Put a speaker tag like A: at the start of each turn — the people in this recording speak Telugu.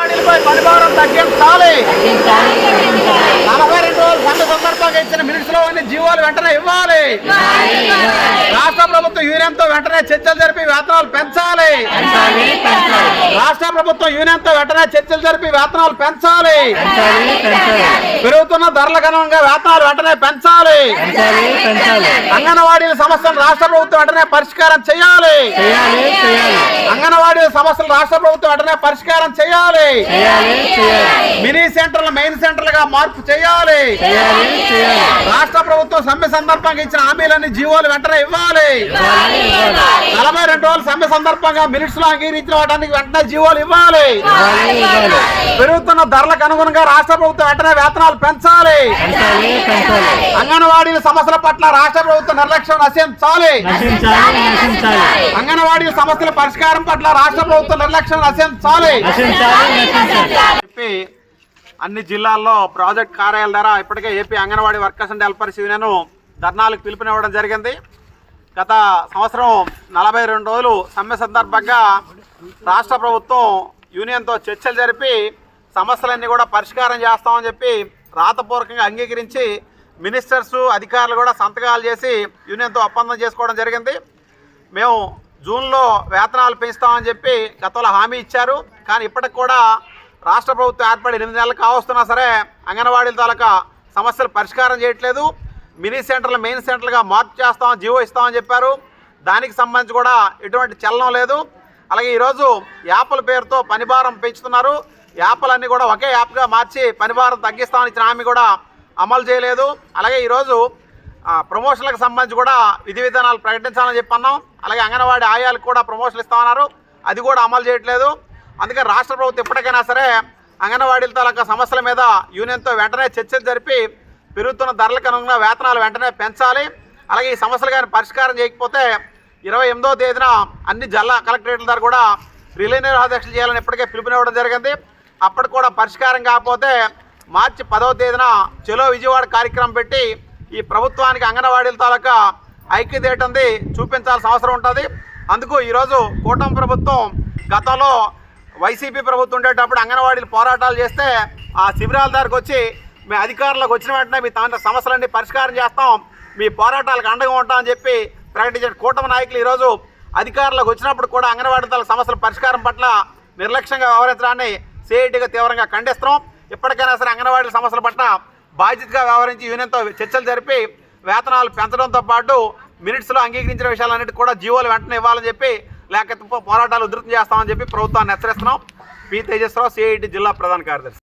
A: అంగన్వాడీలపై పనిభారం తగ్గించాలి. నలభై రెండు రోజుల సమ్మె సందర్భంగా ఇచ్చిన మినిట్స్లో అన్ని జీవోలు వెంటనే ఇవ్వాలి. రాష్ట్ర ప్రభుత్వం యూనియన్తో వెంటనే చర్చలు జరిపి వేతనాలు పెంచాలి. రాష్ట్ర ప్రభుత్వం యూనియన్తో వెంటనే చర్చలు జరిపి వేతనాలు పెంచాలి. పెరుగుతున్న ధరల గణంగా వేతనాలు వెంటనే పెంచాలి. అంగన్వాడీల సమస్యలు రాష్ట్ర ప్రభుత్వం వెంటనే పరిష్కారం చేయాలి. అంగన్వాడీ సమస్యలు రాష్ట్ర ప్రభుత్వం వెంటనే పరిష్కారం చేయాలి. మినీ సెంటర్లు మెయిన్ సెంటర్లుగా మార్పు చేయాలి. రాష్ట్ర ప్రభుత్వం సమ్మె సందర్భంగా ఇచ్చిన హామీలన్నీ జీవోలు వెంటనే ఇవ్వాలి. నలభై రెండు రోజుల సమ్మె సందర్భంగా మినిట్స్లో అంగీకరించిన వాటానికి వెంటనే జీవోలు ఇవ్వాలి. పెరుగుతున్న ధరలకు అనుగుణంగా రాష్ట్ర ప్రభుత్వం వెంటనే వేతనాలు పెంచాలి. అంగన్వాడీల సమస్యల పట్ల రాష్ట్ర ప్రభుత్వం నిర్లక్ష్యం నశించాలి. అంగన్వాడీ సమస్యల పరిష్కారం పట్ల రాష్ట్ర ప్రభుత్వం నిర్లక్ష్యం నశించాలి. చెప్పి అన్ని జిల్లాల్లో ప్రాజెక్ట్ కార్యాలయాల ద్వారా ఇప్పటికే AP anganwadi workers and helpers union ధర్నాలకు పిలుపునివ్వడం జరిగింది. గత సంవత్సరం నలభై రెండు రోజులు సమ్మె సందర్భంగా రాష్ట్ర ప్రభుత్వం యూనియన్తో చర్చలు జరిపి సమస్యలన్నీ కూడా పరిష్కారం చేస్తామని చెప్పి రాతపూర్వకంగా అంగీకరించి మినిస్టర్స్ అధికారులు కూడా సంతకాలు చేసి యూనియన్తో ఒప్పందం చేసుకోవడం జరిగింది. మేము జూన్లో వేతనాలు పెంచుతామని చెప్పి గతంలో హామీ ఇచ్చారు. కానీ ఇప్పటికి కూడా రాష్ట్ర ప్రభుత్వం ఏర్పడి ఎనిమిది నెలలు కావస్తున్నా సరే అంగన్వాడీల తాలూకా సమస్యలు పరిష్కారం చేయట్లేదు. మినీ సెంటర్లు మెయిన్ సెంటర్లుగా మార్పు చేస్తాం జీవో ఇస్తామని చెప్పారు. దానికి సంబంధించి కూడా ఎటువంటి చలనం లేదు. అలాగే ఈరోజు యాప్ల పేరుతో పనిభారం పెంచుతున్నారు. యాప్లన్నీ కూడా ఒకే యాప్గా మార్చి పనిభారం తగ్గిస్తామని ఇచ్చిన హామీ కూడా అమలు చేయలేదు. అలాగే ఈరోజు ప్రమోషన్లకు సంబంధించి కూడా విధి విధానాలు ప్రకటించాలని చెప్పి అన్నాం. అలాగే అంగన్వాడీ ఆయాలకు కూడా ప్రమోషన్లు ఇస్తామన్నారు. అది కూడా అమలు చేయట్లేదు. అందుకే రాష్ట్ర ప్రభుత్వం ఎప్పటికైనా సరే అంగన్వాడీల తాలూకా సమస్యల మీద యూనియన్తో వెంటనే చర్చలు జరిపి పెరుగుతున్న ధరలకు అనుగుణంగా వేతనాలు వెంటనే పెంచాలి. అలాగే ఈ సమస్యలు కానీ పరిష్కారం చేయకపోతే ఇరవై ఎనిమిదో తేదీన అన్ని జిల్లా కలెక్టరేట్ల ద్వారా కూడా రిలే నిరాధ్యక్షలు చేయాలని ఇప్పటికే పిలుపునివ్వడం జరిగింది. అప్పటికి కూడా పరిష్కారం కాకపోతే మార్చి పదవ తేదీన చెలో విజయవాడ కార్యక్రమం పెట్టి ఈ ప్రభుత్వానికి అంగన్వాడీల తాలూకా ఐక్యత చూపించాల్సిన అవసరం ఉంటుంది. అందుకు ఈరోజు కూటమి ప్రభుత్వం గతంలో వైసీపీ ప్రభుత్వం ఉండేటప్పుడు అంగన్వాడీలు పోరాటాలు చేస్తే ఆ శిబిరాల దగ్గరకు వచ్చి మీ అధికారులకు వచ్చిన వెంటనే మీ తాంత సమస్యలన్నీ పరిష్కారం చేస్తాం. మీ పోరాటాలకు అండగా ఉంటామని చెప్పి ప్రకటించిన కూటమి నాయకులు ఈరోజు అధికారులకు వచ్చినప్పుడు కూడా అంగన్వాడీ సమస్యల పరిష్కారం పట్ల నిర్లక్ష్యంగా వ్యవహరించడాన్ని సిఐటిగా తీవ్రంగా ఖండిస్తున్నాం. ఇప్పటికైనా సరే అంగన్వాడీల సమస్యల పట్ల బాధ్యతగా వ్యవహరించి యూనియన్తో చర్చలు జరిపి వేతనాలు పెంచడంతో పాటు మినిట్స్లో అంగీకరించిన విషయాలన్నిటి కూడా జీవోలు వెంటనే ఇవ్వాలని చెప్పి లేకపోతే పోరాటాలు ఉధృతం చేస్తామని చెప్పి ప్రభుత్వాన్ని హెచ్చరిస్తున్నాం. పి తేజస్రావు సిఐటి జిల్లా ప్రధాన కార్యదర్శి.